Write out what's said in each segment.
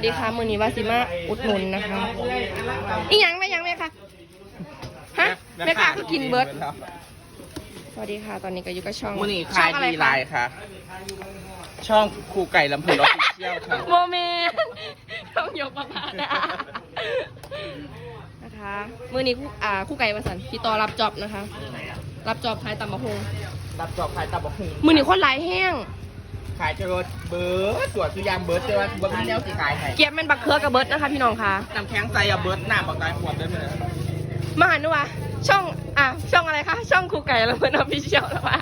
สวัสดีค่ะมือนี้วาสิมาอุดหนุนนะคะ อีหยังแม่ยังแม่คะฮะแม่ค้าก็กินเบิร์ดสวัสดีค่ะ ตอนนี้ก็อยู่กับช่องมื่อนี้ช่ขาอยงอะไรดีคะลายค่ะ ช่องครูไก่ลำพูนออฟฟิเชียลค่ะโมเมนต์ต้องยกประพาดานะคะมือนี้คู่อ่าคู่ไก่ประสันพี่ต่อรับจอบนะคะ รับจอบขายตำมะฮงรับจอบขายตับกหุ่งมือนี้คนหลายแห้ง ขายเจรถเบิร์ดสวดคือยามเบิร์ดเจอว่าเบิร์ดมีแนวสีขายให้เก็บแมันบักเคือกับเบิร์ดนะคะพี่น้องค่ะ น้ำแข็งใจอะเบิร์ดหน้าบักตายขวดได้ไหมมาหันด้วยวะช่องอะช่องอะไรคะช่องครูไก่แล้วเพื่อนออฟฟิเชียลแล้ววะ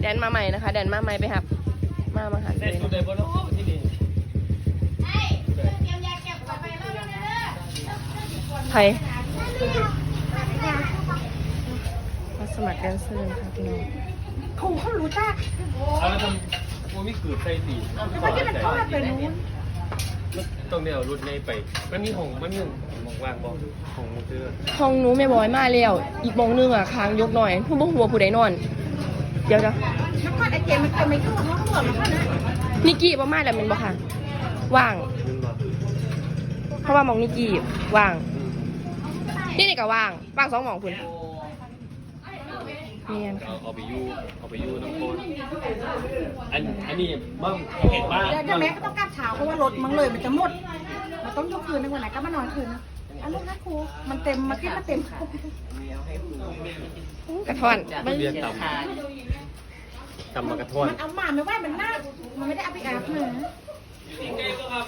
แดนมาใหม่นะคะ แดนมาใหม่ไปครับ มามาหันเลยใครมาสมัครแดนเซอร์นะคะพี่น้อง เขาเขารู้จักเอาแล้วทำมันมีเกืดใส่สีแต่ว่าที่มันเข้ามาเป็นนู้นตรงเนี้ยรุดในไป มันมีหงมันมีหงมองว่างบอลหงมันคือห้องหนู้แม่บอยมาแล้ว อีกโมงนึงอะค้างยกหน่อยผู้บ่หัวผู้ใดนอน เดี๋ยวเดี๋ยวแล้วก็ไอเกมมันเกมไม่เข้าเนาะเขาบอกมันนะนิกกี้ประมาแล้วแมันบ่ค่ะ ว่างมึงบอกเพราะว่ามองนิกกี้ว่าง นี่นี่ก็ว่าง ว่างสองหมองคุณ เนียนค่ะ เอาเอาไปยูเอาไปยูน้ำโคนอันอันนี้บ้างเห็นบ้างเดี๋ยวเดี๋ยวแม่ก็ต้องกลับเช้าเพราะว่ารถมันเลยมันจะหมด มันต้องยกคืนในวันไหนก็มานอนคืนนะอันลูกนะครู มันเต็มมาที่มันเต็มกระท่อนเรียนต่ำต่ำมากระท้อนมันเอาหมาไม่ไหวมันน่ามันไม่ได้เอาไปอาบนะ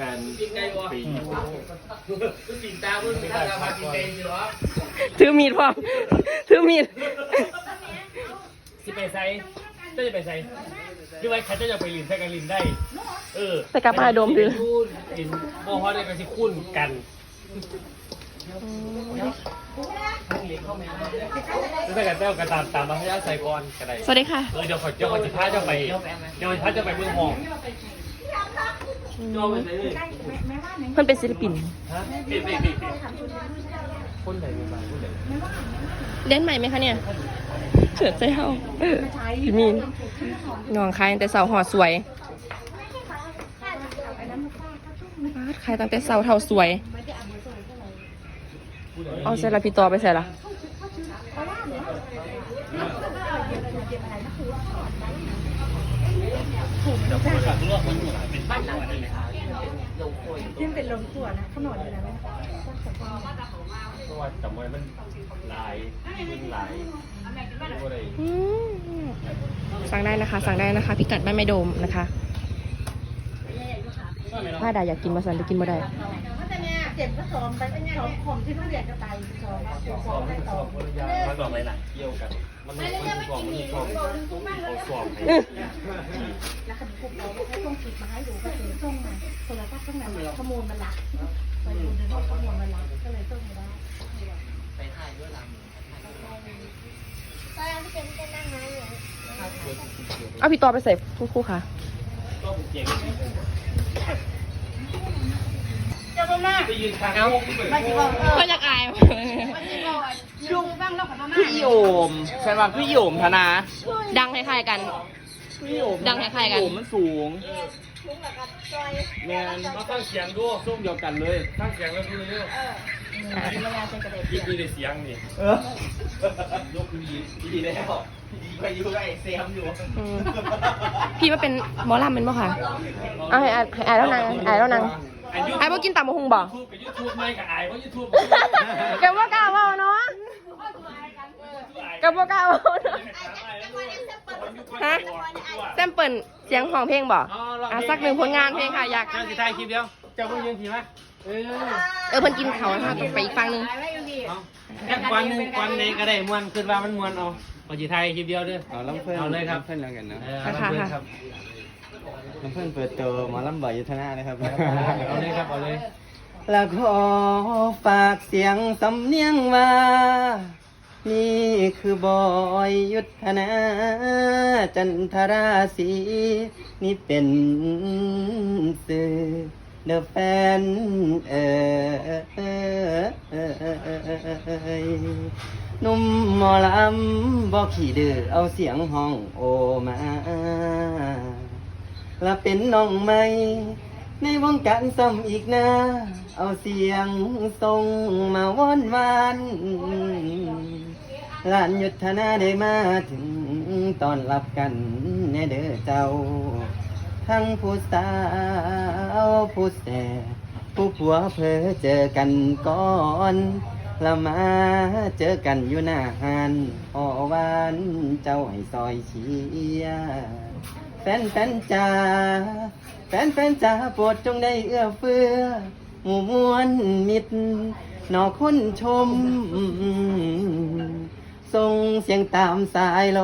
การปีถือมีดพร้อมถือมีดที่ไปไซจะจะไปไซหรือว่าใครจะไปลินใช้กันลินได้ เออแต่กลับมาโดมถือลินโมฮอได้กันที่คุ้นกันแล้วถ้าเกิดเจ้ากันตามตามมาให้อาศัยก่อนก็ได้สวัสดีค่ะ เออเดี๋ยวขอเดี๋ยวขอจิพาจะไป เดี๋ยวขอจิพาจะไปเมืองหอง โยมไปไหนนี่ใกล้แม่แม่ว่าไหนเพื่อนเป็นศิลปินฮะปิดปิดปิดคนไหนมีบ้างคนไหนเล่นใหม่ไหมคะเนี่ยเฉิดใจเฮาพี่มีนน้องขายตั้งแต่เสาหอสวยบาดขายตั้งแต่เสาเท่าสวย เอาเสร็จแล้วพี่ต่อไปเสร็จละ ยิ่งเป็นลมตัวนะขนอนอยู่แล้วเพราะว่าจำไว้มันลายมันลายอะไรอืมสั่งได้นะคะ สั่งได้นะคะพิกัดบ้านไม่โดมนะคะถ้าใดอยากกินมาสั่นไปกินมาได้ เจ็บก็ซ้อมไปซ้อมผมที่ต้องเรียนจะไปซ้อมซ้อมไปต่อมันบอกอะไรหนักเกี่ยวกันมันมันสอบมันสอบเอาสอบให้แล้วคันคุกเราให้ต้องคิดมาให้ดูก็คือส่งมาโทรศัพท์ข้างในข้อมูลมันลักไปดูในข้อมูลมันลักก็เลยส่งไม่ได้เอาพี่ต่อไปใส่คู่คู่ค่ะก็เจ๋งเจ้าบ้าไปยืนทาง เอาไม่ใช่ว่าเออก็อยากอายลุงบ้างแล้วขอมาพี่โยมใช่ป่ะพี่โยมธนา ดังคล้ายๆกัน พี่โยมดังคล้ายๆกันโยมมันสูงแมนมาตั้งเสียงดูส้มเดียวกันเลยตั้งเสียงแล้วดูเร็วยินดีในเสียงนี่เออยกดีดีแล้วดีไปอยู่ไอ้เซมอยู่อืมพี่มาเป็นหมอลำเป็นบ่ค่ะเอาให้อายให้อายแล้วนางอายแล้วนาง อายบ่กินตับมะฮุงบ่ทูบกับยูทูบไม่กับไอ้เพราะยูทูบแกบ่กล้าเว้าเนาะแกบ่กล้าเว้าเนาะฮะแซมเปิลเสียงของเพลงบ่อะสักหนึ่งผลงานเพลงค่ะอยากเจ้าสิถ่ายคลิปเดียว เจ้าเพิ่งยืนทีไหมเออเออเพิ่นกินเขาวนะคะต้องไปอีกฝั่งหนึงแค่วันหนึ่งวันไหนก็ได้มวนขึ้นว่ามันมวนเอาพอจิไทยคลิปเดียวเด้อ เอาลำเพื่อนเอาเลยครับ เพื่อนแล้วกันเนาะ เออเอาเลยครับ ลำเพื่อนเปิดตัวหมอลำบ่อยยุทธนานะครับ เอาเลยครับเอาเลยแล้วขอฝากเสียงสำเนียงว่า นี่คือบอยยุทธนา จันทราศีนี่เป็นสื่อเดอะแฟนเอ่ยหนุ่มหมอลำบอกขี่ดื้อเอาเสียงห้องโอมา และเป็นน้องใหม่ ในวงการซ้ำอีกนะเอาเสียงทรงมาว่อนวานลานยุทธนาได้มาถึงตอนรับกันแน่เด้อเจ้า ทั้งผู้สาวผู้แสผู้ผัวเพอเจอกันก่อนแล้วมาเจอกันอยู่หน้าหานพอวานเจ้าให้ซอยเชียร นแฟนจ้าแฟนแฟนจ้าโปรดจงได้เอื้อเฟื้อหมู่มวลมิตรนอคนชมส่งเสียงตามสายล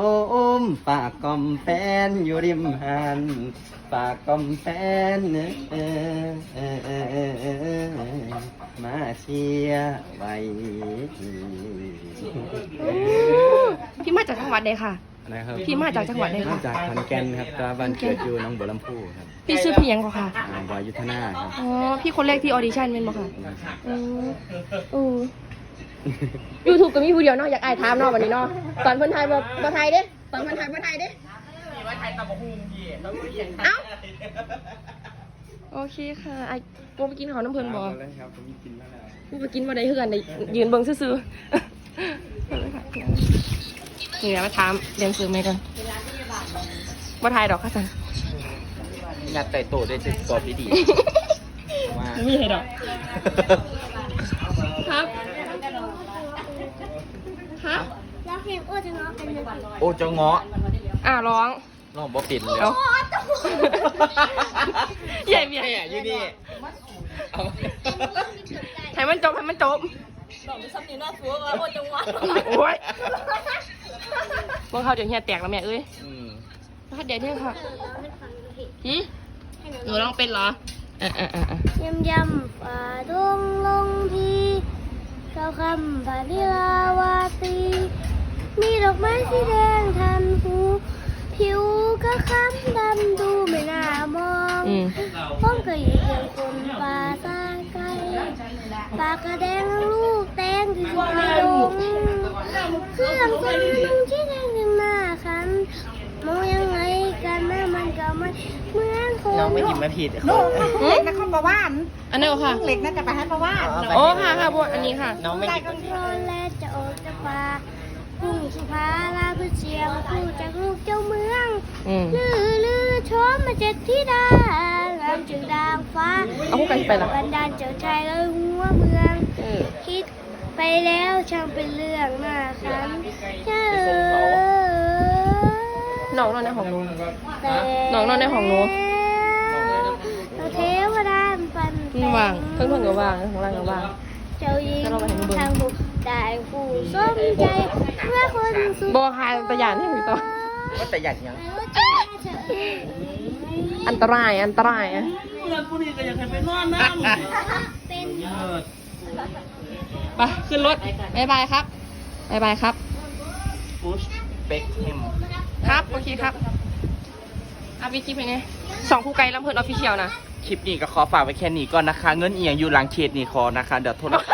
มฝากกล่อมแฟนอยู่ริมหานฝากกล่อมแฟนเออเออเออเออเออมาเชียร์ไว้พี่มาจากจังหวัดใดค่ะ นะครับพี่มาจากจังหวัดใดมาคะจากขอนแก่นครับตาบ้านเกิดอยู่หน้องบัวลำพูครับพี่ชื่อพี่หยังก่อนค่ะ อ่าบอยยุทธนาครับอ๋อ พี่คนแรกที่ออดิชั่นเป็นบ่ค่ะอืมอือยูทูบก็มีผู้เดียวเนาะอยากอายถามเนาะวันนี้เนาะตอนเพิ่นไทยบ่บ่ไทยเด้ตอนเพิ่นไทยบ่ไทยเด้เอ้าโอเคค่ะไอ้โบไปกินข้าวน้ำเพิ่นบ่ครับผมกินแล้ว กูไปกินมาได้เฮือนได้ยืนเบิ่งซื่อๆ เอาเลยค่ะ นี่แหละมาถามเรียนซื้อไหมกันบ่ทายดอกค่ะจันงัดไต่โตได้จะตอบดีว่าไม่มีให้ดอก ครับครับแล้วเพลงโอ้จะง้อกันเลยโอ้เจ้าเงาะอ่าร้องน้องบ่ปิดเลยเดี๋ยวใหญ่เมียเนี่ยอยู่นี่เอาให้มันจบให้มันจบโอ้ย พวกเขาเดี๋ยวเฮียแตกแล้วแม่เอ้ยอืมถ้าเดี๋ยวเนี่ยค่ะหืมหนูร้องเป็นเหรออะอะอะอะยำยำฝ่าดงลงทีเก้าคำฝ่านิลาวาตี มีดอกไม้สีแดงทันหูผิวก็ค้ำดำดูไม่น่ามองอืมพ้องก็อยู่อย่างคนป่าตาไกลปากกระแดงลูกแตงที่สุดในดงเครื่องคนนุ่งที่แดงขึ้นมาคัน มองยังไงกันนะมันก็ไม่เหมือนคนน้องไม่หยิบมาผิดโน้หืมนครประวานอันนี้นเหรอค่ะ เล็กน่าจะไปให้ประวานโอ้ค่ะค่ะพวกอันนี้ค่ะ น้องไม่ใจหยิบคอนโทรลและจะออกจากป่าพุ่งสุภาลาเพื่อเชียงคู่จากลูกเจ้าเมืองอืมลือลือชมมาเจ็ดที่ดางามจึงดางฟ้าเอาพวกกันไปเหรอบันดาลเจ้าชายและหัวเมืองเออคิดไปแล้วช่างเป็นเรื่องน่าขันเจ้า น้องนอนในของหนูแต่น้องนอนในห้องหนูเราเทวดาปันมันว่างเพิ่งเพิ่งก็ว่างของล่างก็ว่าง เจ้าหญิงแล้วเราไปให้มันเบิ่งทางบุกได้ผู้สมใจเมื่อคนสุดบอคายตะยานให้อยู่ต่อว่าแต่อยากยังอันตรายอันตรายอะเป็นไปขึ้นรถบายบายครับบายบายครับพุชเป็กเฮม ครับ โอเคครับอาพี่คลิปยังไงสองคู่ไกลลำเพิร์นออฟฟิเชียลนะ คลิปนี้ก็ขอฝากไว้แค่นี้ก่อนนะคะ เงินเอียงอยู่หลังเขตนี่คอนะคะ เดี๋ยวโทรศัพท์